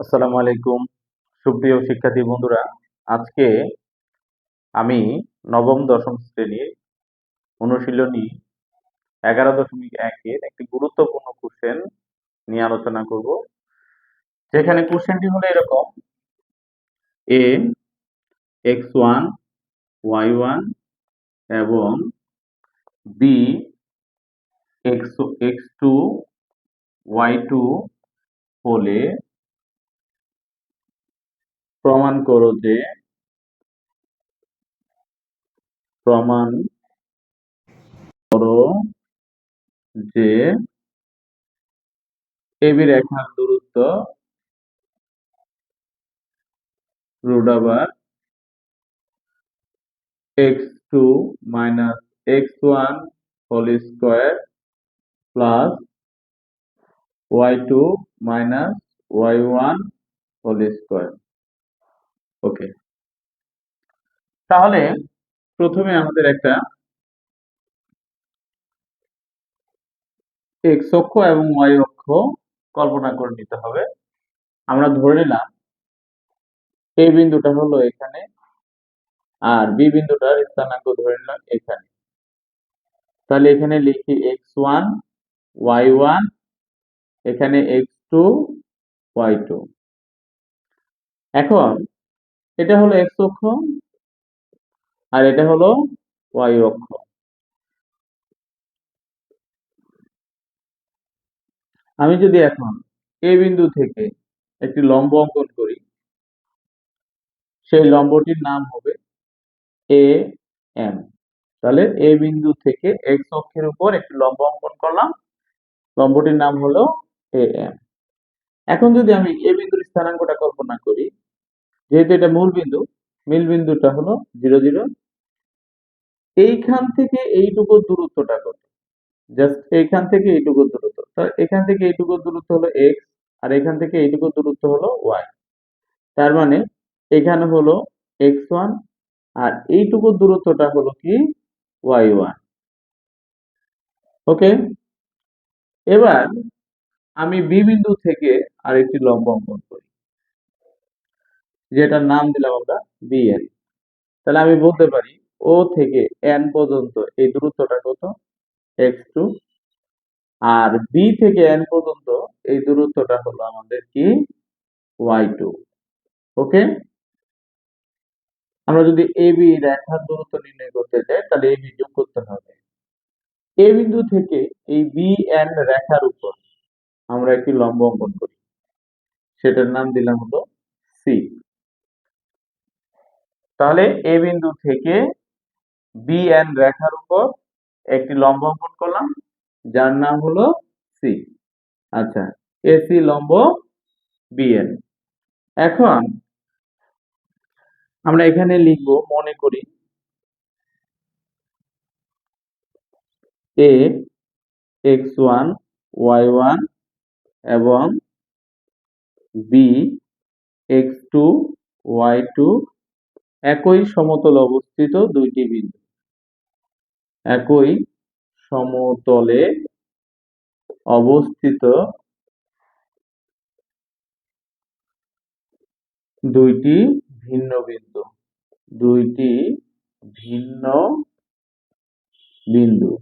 আসসালামু আলাইকুম। সুপ্রিয় শিক্ষার্থী বন্ধুরা, আজকে আমি নবম, দশম শ্রেণির অনুশীলনী এগারো দশমিক একের একটি গুরুত্বপূর্ণ কোশ্চেন নিয়ে আলোচনা করব। যেখানে কোশ্চেনটি হলো এরকম A x one y one এবং B x x two y two হলে প্রমাণ করো যে প্রমাণ করো যে এবি রেখার দূরত্ব root over x two minus x one whole square plus y two minus y one whole square. Okay. তাহলে প্রথমে আমাদের একটা এক্স অক্ষ এবং ওয়াই অক্ষ কল্পনা করে নিতে হবে। আমরা ধরে নিলাম এই বিন্দুটা হলো এখানে আর বি বিন্দুটার স্থানাঙ্ক ধরে নিলাম এখানে। তাহলে এখানে লিখি এক্স ওয়ান ওয়াই ওয়ান এখানে এক্স টু ওয়াই টু এখন এটা হলো এক্স অক্ষ আর এটা হলো ওয়াই অক্ষ। আমি যদি এখন এ বিন্দু থেকে একটি লম্ব অঙ্কন করি, সেই লম্বটির নাম হবে এ এম তাহলে এ বিন্দু থেকে এক্স অক্ষের উপর একটি লম্ব অঙ্কন করলাম, লম্বটির নাম হলো এ এম এখন যদি আমি এ বিন্দুর স্থানাঙ্কটা কল্পনা করি যেহেতু এটা মূল বিন্দু, মিল বিন্দুটা হলো জিরো জিরো। এইখান থেকে এইটুকু দূরত্বটা কত? জাস্ট এইখান থেকে এইটুকু দূরত্ব। তাহলে এখান থেকে এইটুকু দূরত্ব হলো এক্স আর এখান থেকে এইটুকু দূরত্ব হলো ওয়াই তার মানে এখানে হলো এক্স ওয়ান আর এইটুকু দূরত্বটা হলো কি? Y one okay? এবার আমি বি বিন্দু থেকে আরেকটি লম্ব অঙ্কন করি। যেটার নাম দিলাম আমরা বিএন তাহলে আমি বলতে পারি ও থেকে এন পর্যন্ত এই দূরত্বটা কত? এক্স টু আর বি থেকে এন পর্যন্ত এই দূরত্বটা হলো আমাদের কি? ওয়াই টু ওকে আমরা যদি এ বি রেখার দূরত্ব নির্ণয় করতে চাই, তাহলে এ বি যোগ করতে হবে। এ বিন্দু থেকে এই বি এন রেখার উপর আমরা একটি লম্ব অঙ্কন করি। সেটার নাম দিলাম হলো সি তাহলে এ বিন্দু থেকে বি এন রেখার উপর একটি লম্ব অঙ্কন করলাম, যার নাম হলো সি আচ্ছা এসি লম্ব বিএন এখন আমরা এখানে লিখব, মনে করি A x one y one এবং B x two y two একই সমতল অবস্থিত দুইটি বিন্দু। একই সমতলে অবস্থিত দুইটি ভিন্ন বিন্দু। দুইটি ভিন্ন বিন্দু।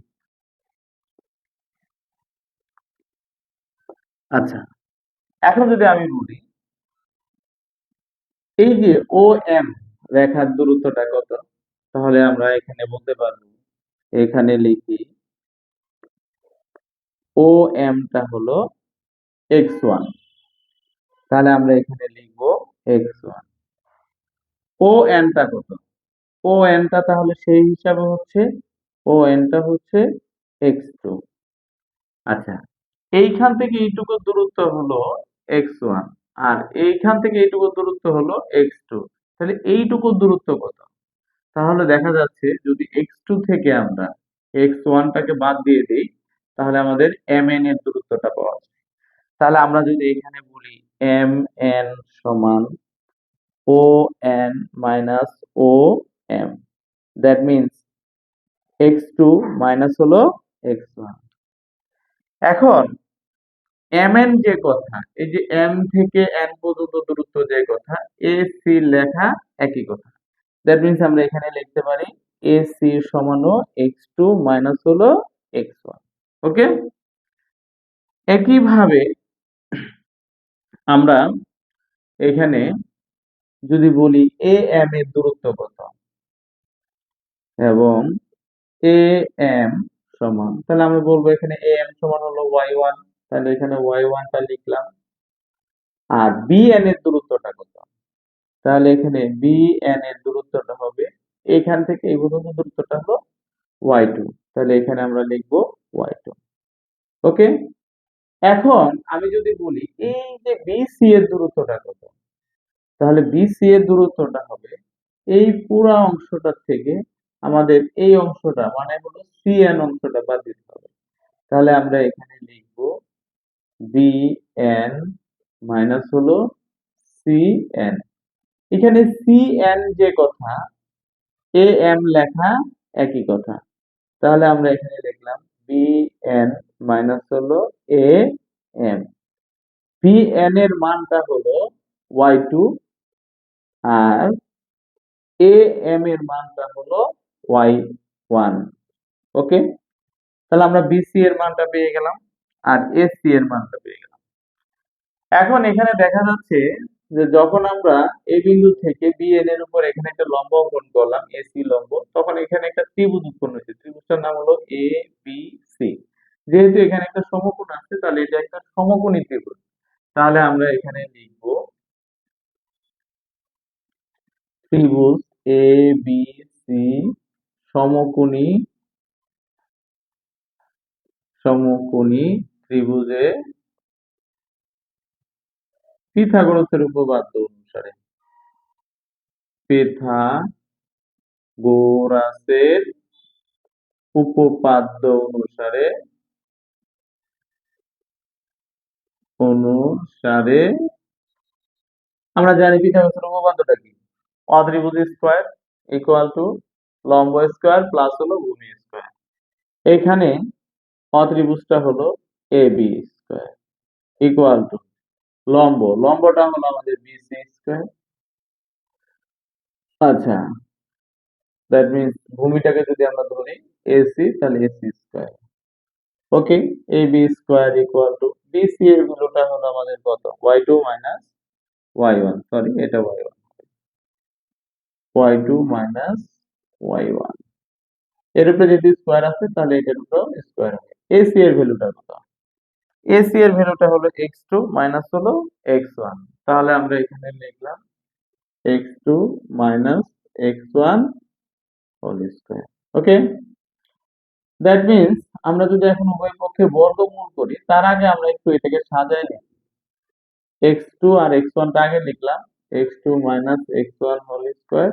আচ্ছা এখন যদি আমি বলি, এই যে ও এম রেখার দূরত্বটা কত? তাহলে আমরা এখানে বলতে পারব, এখানে লিখি ও এমটা হলো এক্স ওয়ান তাহলে আমরা এখানে লিখব এক্স ওয়ান ও এনটা কত? ও এনটা তাহলে সেই হিসাবে হচ্ছে ও এনটা হচ্ছে এক্স টু আচ্ছা এইখান থেকে এইটুকু দূরত্ব হলো এক্স ওয়ান আর এইখান থেকে এইটুকু দূরত্ব হলো এক্স টু তাহলে এইটুকু দূরত্ব কত? তাহলে দেখা যাচ্ছে যদি এক্স টু থেকে আমরা এক্স ওয়ানটাকে বাদ দিয়ে দিই, তাহলে আমাদের এন এর দূরত্বটা পাওয়া যায়। তাহলে আমরা যদি এখানে বলি এম এন সমান O N minus O M that means x two minus হলো এক্স ওয়ান এখন এম এন যে কথা, এই যে এম থেকে এন পর্যন্ত দূরত্ব যে কথা এ সি লেখা একই কথা। দ্যাট মিনস আমরা এখানে লিখতে পারি এ সি সমান এক্স টু মাইনাস হলো এক্স ওয়ান। ওকে? একইভাবে আমরা এখানে যদি বলি এ এম এর দূরত্ব কত, এবং এ এম সমান, তাহলে আমরা বলব এখানে এ এম সমান হলো ওয়াই ওয়ান তাহলে এখানে ওয়াই ওয়ানটা লিখলাম। আর বি এন এর দূরত্বটা কত? তাহলে এখানে বি এন এর দূরত্বটা হবে, এখান থেকে এই পর্যন্ত দূরত্বটা হলো ওয়াই টু তাহলে এখানে আমরা লিখব ওয়াই টু ওকে? এখন আমি যদি বলি, এই যে বিসি এর দূরত্বটা কত? তাহলে বিসি এর দূরত্বটা হবে, এই পুরো অংশটা থেকে আমাদের এই অংশটা মানে হলো সিএন অংশটা বাদ দিতে হবে। তাহলে আমরা এখানে লিখব বি এন মাইনাস হলো সি এন এখানে সি এন যে কথা এ এম লেখা একই কথা। তাহলে আমরা এখানে লিখলাম বি এন মাইনাস হলো এ এম বি এন এর মানটা হলো ওয়াই টু আর এ এম এর মানটা হলো ওয়াই ওয়ান ওকে তাহলে আমরা বিসি এর মানটা পেয়ে গেলাম। আর এসসি এর মানটা পেয়ে গেলাম। এখন এখানে দেখা যাচ্ছে যে যখন আমরা এই বিন্দু থেকে বি বিএন এর উপর এখানে একটা লম্ব অঙ্কন করলাম এসি লম্ব, তখন এখানে একটা ত্রিভুজ উৎপন্ন হয়েছে। ত্রিভুজটার নাম হলো এ বি সি যেহেতু এখানে একটা সমকোণ আছে, তাহলে এটা একটা সমকোণী ত্রিভুজ। তাহলে আমরা এখানে লিখব ত্রিভুজ এ বি সি সমকোণী সমকোণী ত্রিভুজে পিথাগোরাসের উপপাদ্য অনুসারে পিথাগোরাসের উপপাদ্য অনুসারে অনুসারে আমরা জানি পিথাগোরাসের উপপাদ্যটা কি? অত্রিভুজ স্কোয়ার ইকুয়াল টু লম্ব স্কোয়ার প্লাস হলো ভূমি স্কোয়ার। এখানে অত্রিভুজটা হলো A B square equal to লম্ব, লম্বটা হলো আমাদের বিসি স্কোয়ার আচ্ছা দ্যাট মিনস ভূমিটাকে যদি আমরা ধরি এসি তাহলে AC square okay A B square equal to BC এর ভ্যালুটা হলো আমাদের কত? Y two minus y one sorry এটা y one y two minus y ওয়ানের উপরে যদি স্কোয়ার আছে তাহলে এটার উপরেও স্কোয়ার হবে। এসি এর ভ্যালুটা কত? এসি এর ভ্যালুটা হলো এক্স টু মাইনাস হলো এক্স ওয়ান তাহলে আমরা এখানে লিখলাম x two minus x one whole square okay that means আমরা যদি এখন উভয় পক্ষে বর্গমূল করি, তার আগে আমরা একটু এটাকে সাজাই নিই। এক্স টু আর এক্স ওয়ানটা আগে লিখলাম। X two minus x one whole square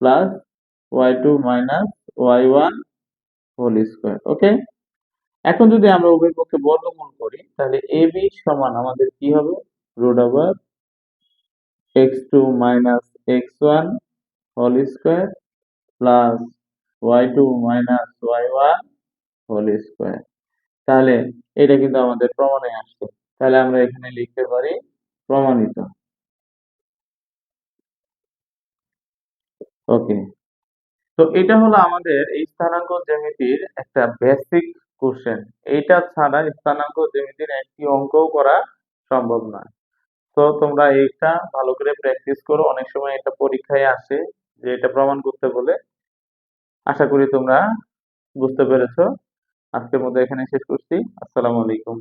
plus y two minus y one whole square okay এখন যদি আমরা উভয় পক্ষে বর্গমূল করি, তাহলে এ বি সমান আমাদের কি হবে? Root over x two minus x one whole square plus y two minus y one whole square. তাহলে এটা কিন্তু আমাদের প্রমাণে আসছে। তাহলে আমরা এখানে লিখতে পারি প্রমাণিত। ওকে। তো এটা হলো আমাদের এই স্থানাঙ্ক জ্যামিতির একটা বেসিক কোশ্চেন এইটা ছাড়া স্থানাঙ্ক জ্যামিতির একটি অঙ্কও করা সম্ভব নয়। তো তোমরা এইটা ভালো করে প্র্যাকটিস করো। অনেক সময় এটা পরীক্ষায় আসে যে এটা প্রমাণ করতে বলে। আশা করি তোমরা বুঝতে পেরেছ। আজকের মতো এখানে শেষ করছি। আসসালামু আলাইকুম।